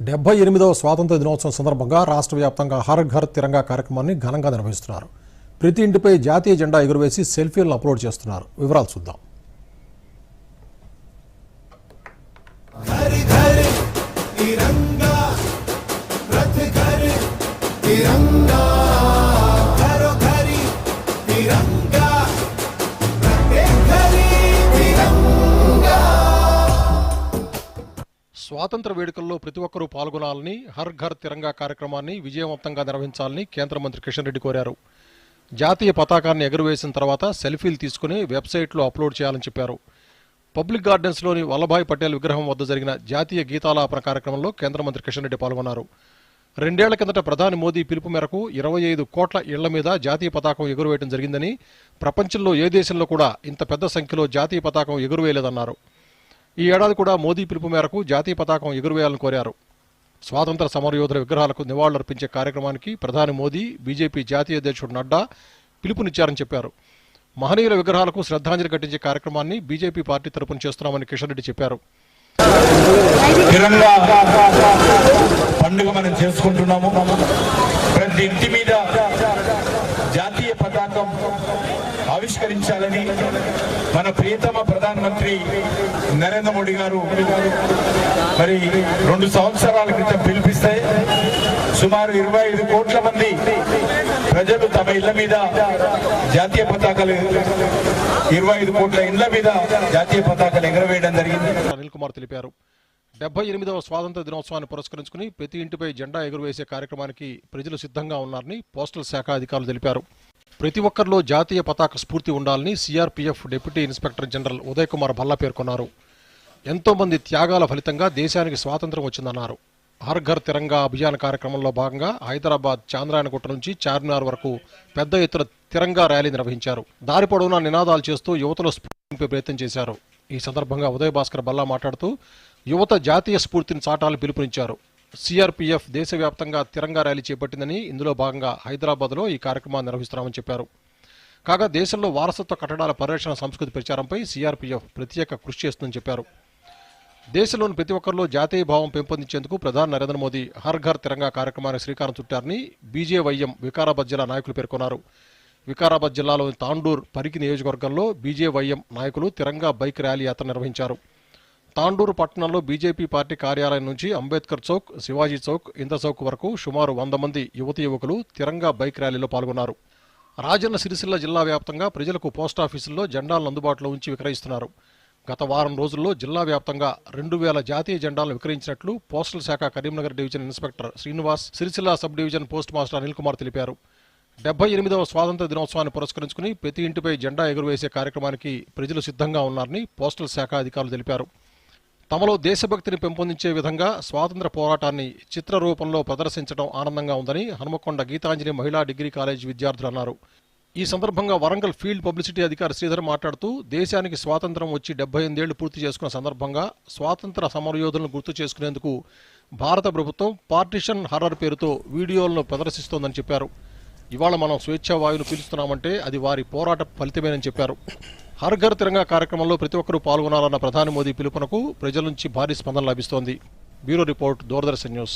డెబ్బై ఎనిమిదవ స్వాతంత్ర దినోత్సవం సందర్భంగా రాష్ట్ర వ్యాప్తంగా హర్ ఘర్ తిరంగా కార్యక్రమాన్ని ఘనంగా నిర్వహిస్తున్నారు. ప్రతి ఇంటిపై జాతీయ జెండా ఎగురవేసి సెల్ఫీలను అప్లోడ్ చేస్తున్నారు. వివరాలు చూద్దాం. స్వాతంత్ర వేడుకల్లో ప్రతి ఒక్కరూ పాల్గొనాలని హర్ ఘర్ తిరంగా కార్యక్రమాన్ని విజయవంతంగా నిర్వహించాలని కేంద్ర మంత్రి కిషన్ రెడ్డి కోరారు. జాతీయ పతాకాన్ని ఎగురవేసిన తర్వాత సెల్ఫీలు తీసుకుని వెబ్సైట్లో అప్లోడ్ చేయాలని చెప్పారు. పబ్లిక్ గార్డెన్స్లోని వల్లభాయ్ పటేల్ విగ్రహం వద్ద జరిగిన జాతీయ గీతాలాపన కార్యక్రమంలో కేంద్ర మంత్రి కిషన్ రెడ్డి పాల్గొన్నారు. రెండేళ్ళ కిందట ప్రధాని మోదీ పిలుపు మేరకు ఇరవై ఐదు కోట్ల ఇళ్ళ మీద జాతీయ పతాకం ఎగురవేయడం జరిగిందని ప్రపంచంలో ఏ దేశంలో కూడా ఇంత పెద్ద సంఖ్యలో జాతీయ పతాకం ఎగురవేయలేదన్నారు. ఈ ఏడాది కూడా మోదీ పిలుపు మేరకు జాతీయ పతాకం ఎగురవేయాలని కోరారు. స్వాతంత్ర సమరయోధుల విగ్రహాలకు నివాళులర్పించే కార్యక్రమానికి ప్రధాని మోదీ బీజేపీ జాతీయ అధ్యక్షుడు నడ్డా పిలుపునిచ్చారని చెప్పారు. మహనీయుల విగ్రహాలకు శ్రద్ధాంజలి ఘటించే కార్యక్రమాన్ని బీజేపీ పార్టీ తరపున చేస్తున్నామని కిషన్ రెడ్డి చెప్పారు. పండుగ మనం చేసుకుంటున్నాము. ప్రతి ఇంటి మీద జాతీయ పతాకం పరిష్కరించాలని మన ప్రియతమ ప్రధానమంత్రి నరేంద్ర మోడీ గారు మరి రెండు సంవత్సరాల క్రితం పిలిపిస్తే సుమారు ఇరవై ఐదు కోట్ల మంది ప్రజలు తమ ఇళ్ళ మీద జాతీయ పతాకాలు ఇరవై ఐదు కోట్ల ఇళ్ళ మీద జాతీయ పతాకాలు ఎగరవేయడం జరిగింది. అనిల్ కుమార్ తెలిపారు. డెబ్బై ఎనిమిదవ స్వాతంత్ర దినోత్సవాన్ని పురస్కరించుకుని ప్రతి ఇంటిపై జెండా ఎగురవేసే కార్యక్రమానికి ప్రజలు సిద్ధంగా ఉన్నారని పోస్టల్ శాఖ అధికారులు తెలిపారు. ప్రతి ఒక్కరిలో జాతీయ పతాక స్ఫూర్తి ఉండాలని CRPF deputy inspector general Uday Kumar Bhalla పేర్కొన్నారు. ఎంతోమంది త్యాగాల ఫలితంగా దేశానికి స్వాతంత్రం వచ్చిందన్నారు. హర్ ఘర్ తిరంగా అభియాన్ కార్యక్రమంలో భాగంగా హైదరాబాద్ చాంద్రాయణగుట్ట నుంచి చార్మినార్ వరకు పెద్ద ఎత్తున తిరంగా ర్యాలీ నిర్వహించారు. దారి పొడవునా నినాదాలు చేస్తూ యువతలో స్ఫూర్తింపే ప్రయత్నం చేశారు. ఈ సందర్భంగా ఉదయ్ భాస్కర్ బల్లా మాట్లాడుతూ యువత జాతీయ స్ఫూర్తిని చాటాలని పిలుపునిచ్చారు. సిఆర్పీఎఫ్ దేశవ్యాప్తంగా తిరంగా ర్యాలీ చేపట్టిందని ఇందులో భాగంగా హైదరాబాద్లో ఈ కార్యక్రమాన్ని నిర్వహిస్తున్నామని చెప్పారు. కాగా దేశంలో వారసత్వ కట్టడాల పరిరక్షణ సంస్కృతి ప్రచారంపై సిఆర్పీఎఫ్ ప్రత్యేక కృషి చేస్తుందని చెప్పారు. దేశంలోని ప్రతి ఒక్కరిలో జాతీయ భావం పెంపొందించేందుకు ప్రధాని నరేంద్ర మోదీ హర్ ఘర్ తిరంగా కార్యక్రమానికి శ్రీకారం చుట్టారని బీజేవైఎం వికారాబాద్ జిల్లా నాయకులు పేర్కొన్నారు. వికారాబాద్ జిల్లాలోని తాండూర్ పరికి నియోజకవర్గంలో బీజేవైఎం నాయకులు తిరంగా బైక్ ర్యాలీ యాత్ర నిర్వహించారు. తాండూరు పట్టణంలో బీజేపీ పార్టీ కార్యాలయం నుంచి అంబేద్కర్ చౌక్ శివాజీ చౌక్ ఇంద్ర చౌక్ వరకు సుమారు వంద మంది యువతి యువకులు తిరంగా బైక్ ర్యాలీలో పాల్గొన్నారు. రాజన్న సిరిసిల్ల జిల్లా వ్యాప్తంగా ప్రజలకు పోస్టాఫీసుల్లో జెండాలను అందుబాటులో ఉంచి విక్రయిస్తున్నారు. గత వారం రోజుల్లో జిల్లా వ్యాప్తంగా రెండు వేల జాతీయ జెండాలను విక్రయించినట్లు పోస్టల్ శాఖ Karimnagar division inspector Srinivas Sircilla sub division post master Anil Kumar తెలిపారు. డెబ్బై ఎనిమిదవ స్వాతంత్ర దినోత్సవాన్ని పురస్కరించుకుని ప్రతి ఇంటిపై జెండా ఎగురవేసే కార్యక్రమానికి ప్రజలు సిద్ధంగా ఉన్నారని పోస్టల్ శాఖ అధికారులు తెలిపారు. తమలో దేశభక్తిని పెంపొందించే విధంగా స్వాతంత్ర పోరాటాన్ని చిత్ర రూపంలో ప్రదర్శించడం ఆనందంగా ఉందని హనుమకొండ గీతాంజలి మహిళా డిగ్రీ కాలేజ్ విద్యార్థులు అన్నారు. ఈ సందర్భంగా వరంగల్ ఫీల్డ్ పబ్లిసిటీ అధికారి శ్రీధర్ మాట్లాడుతూ దేశానికి స్వాతంత్రం వచ్చి డెబ్బై ఎనిమిదేళ్ళు పూర్తి చేసుకున్న సందర్భంగా స్వాతంత్ర సమరయోధులను గుర్తు చేసుకునేందుకు భారత ప్రభుత్వం పార్టిషన్ హర్రర్ పేరుతో వీడియోలను ప్రదర్శిస్తోందని చెప్పారు. ఇవాళ మనం స్వేచ్ఛా వాయువును పీలుస్తున్నామంటే అది వారి పోరాట ఫలితమేనని చెప్పారు. హర్ ఘర్ తిరంగా కార్యక్రమంలో ప్రతి ఒక్కరూ పాల్గొనాలన్న ప్రధాని మోదీ పిలుపునకు ప్రజల నుంచి భారీ స్పందన లభిస్తోంది. Bureau report Doordarshan news.